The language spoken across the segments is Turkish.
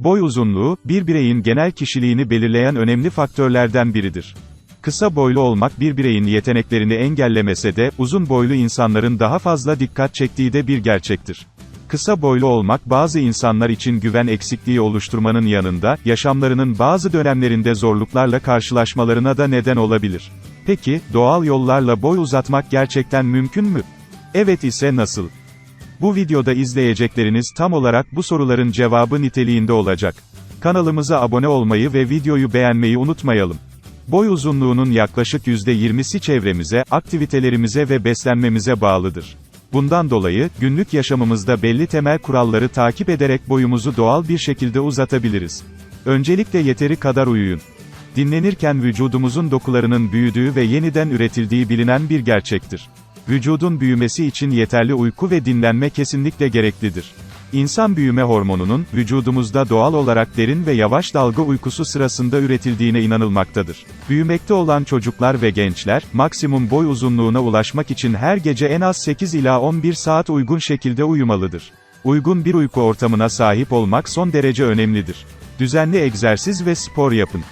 Boy uzunluğu, bir bireyin genel kişiliğini belirleyen önemli faktörlerden biridir. Kısa boylu olmak bir bireyin yeteneklerini engellemese de, uzun boylu insanların daha fazla dikkat çektiği de bir gerçektir. Kısa boylu olmak bazı insanlar için güven eksikliği oluşturmanın yanında, yaşamlarının bazı dönemlerinde zorluklarla karşılaşmalarına da neden olabilir. Peki, doğal yollarla boy uzatmak gerçekten mümkün mü? Evet ise nasıl? Bu videoda izleyecekleriniz tam olarak bu soruların cevabı niteliğinde olacak. Kanalımıza abone olmayı ve videoyu beğenmeyi unutmayalım. Boy uzunluğunun yaklaşık %20'si çevremize, aktivitelerimize ve beslenmemize bağlıdır. Bundan dolayı, günlük yaşamımızda belli temel kuralları takip ederek boyumuzu doğal bir şekilde uzatabiliriz. Öncelikle yeteri kadar uyuyun. Dinlenirken vücudumuzun dokularının büyüdüğü ve yeniden üretildiği bilinen bir gerçektir. Vücudun büyümesi için yeterli uyku ve dinlenme kesinlikle gereklidir. İnsan büyüme hormonunun, vücudumuzda doğal olarak derin ve yavaş dalga uykusu sırasında üretildiğine inanılmaktadır. Büyümekte olan çocuklar ve gençler, maksimum boy uzunluğuna ulaşmak için her gece en az 8 ila 11 saat uygun şekilde uyumalıdır. Uygun bir uyku ortamına sahip olmak son derece önemlidir. Düzenli egzersiz ve spor yapın.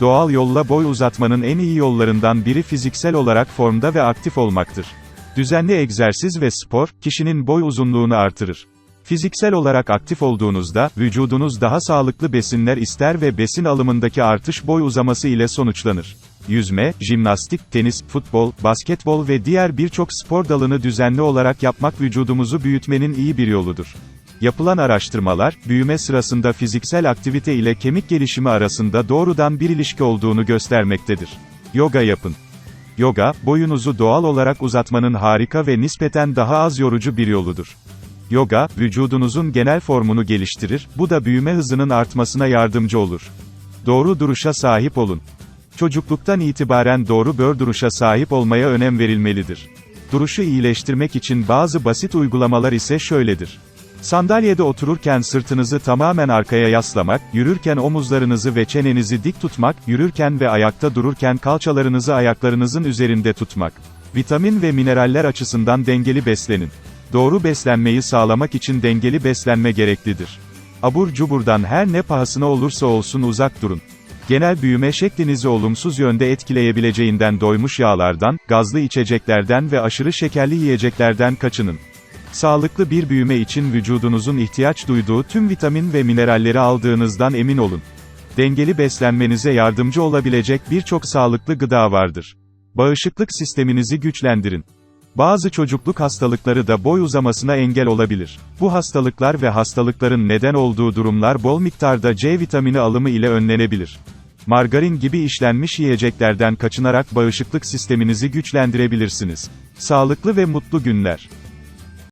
Doğal yolla boy uzatmanın en iyi yollarından biri fiziksel olarak formda ve aktif olmaktır. Düzenli egzersiz ve spor, kişinin boy uzunluğunu artırır. Fiziksel olarak aktif olduğunuzda, vücudunuz daha sağlıklı besinler ister ve besin alımındaki artış boy uzaması ile sonuçlanır. Yüzme, jimnastik, tenis, futbol, basketbol ve diğer birçok spor dalını düzenli olarak yapmak vücudumuzu büyütmenin iyi bir yoludur. Yapılan araştırmalar, büyüme sırasında fiziksel aktivite ile kemik gelişimi arasında doğrudan bir ilişki olduğunu göstermektedir. Yoga yapın. Yoga, boyunuzu doğal olarak uzatmanın harika ve nispeten daha az yorucu bir yoludur. Yoga, vücudunuzun genel formunu geliştirir, bu da büyüme hızının artmasına yardımcı olur. Doğru duruşa sahip olun. Çocukluktan itibaren doğru bör duruşa sahip olmaya önem verilmelidir. Duruşu iyileştirmek için bazı basit uygulamalar ise şöyledir. Sandalyede otururken sırtınızı tamamen arkaya yaslamak, yürürken omuzlarınızı ve çenenizi dik tutmak, yürürken ve ayakta dururken kalçalarınızı ayaklarınızın üzerinde tutmak. Vitamin ve mineraller açısından dengeli beslenin. Doğru beslenmeyi sağlamak için dengeli beslenme gereklidir. Abur cuburdan her ne pahasına olursa olsun uzak durun. Genel büyüme şeklinizi olumsuz yönde etkileyebileceğinden doymuş yağlardan, gazlı içeceklerden ve aşırı şekerli yiyeceklerden kaçının. Sağlıklı bir büyüme için vücudunuzun ihtiyaç duyduğu tüm vitamin ve mineralleri aldığınızdan emin olun. Dengeli beslenmenize yardımcı olabilecek birçok sağlıklı gıda vardır. Bağışıklık sisteminizi güçlendirin. Bazı çocukluk hastalıkları da boy uzamasına engel olabilir. Bu hastalıklar ve hastalıkların neden olduğu durumlar bol miktarda C vitamini alımı ile önlenebilir. Margarin gibi işlenmiş yiyeceklerden kaçınarak bağışıklık sisteminizi güçlendirebilirsiniz. Sağlıklı ve mutlu günler.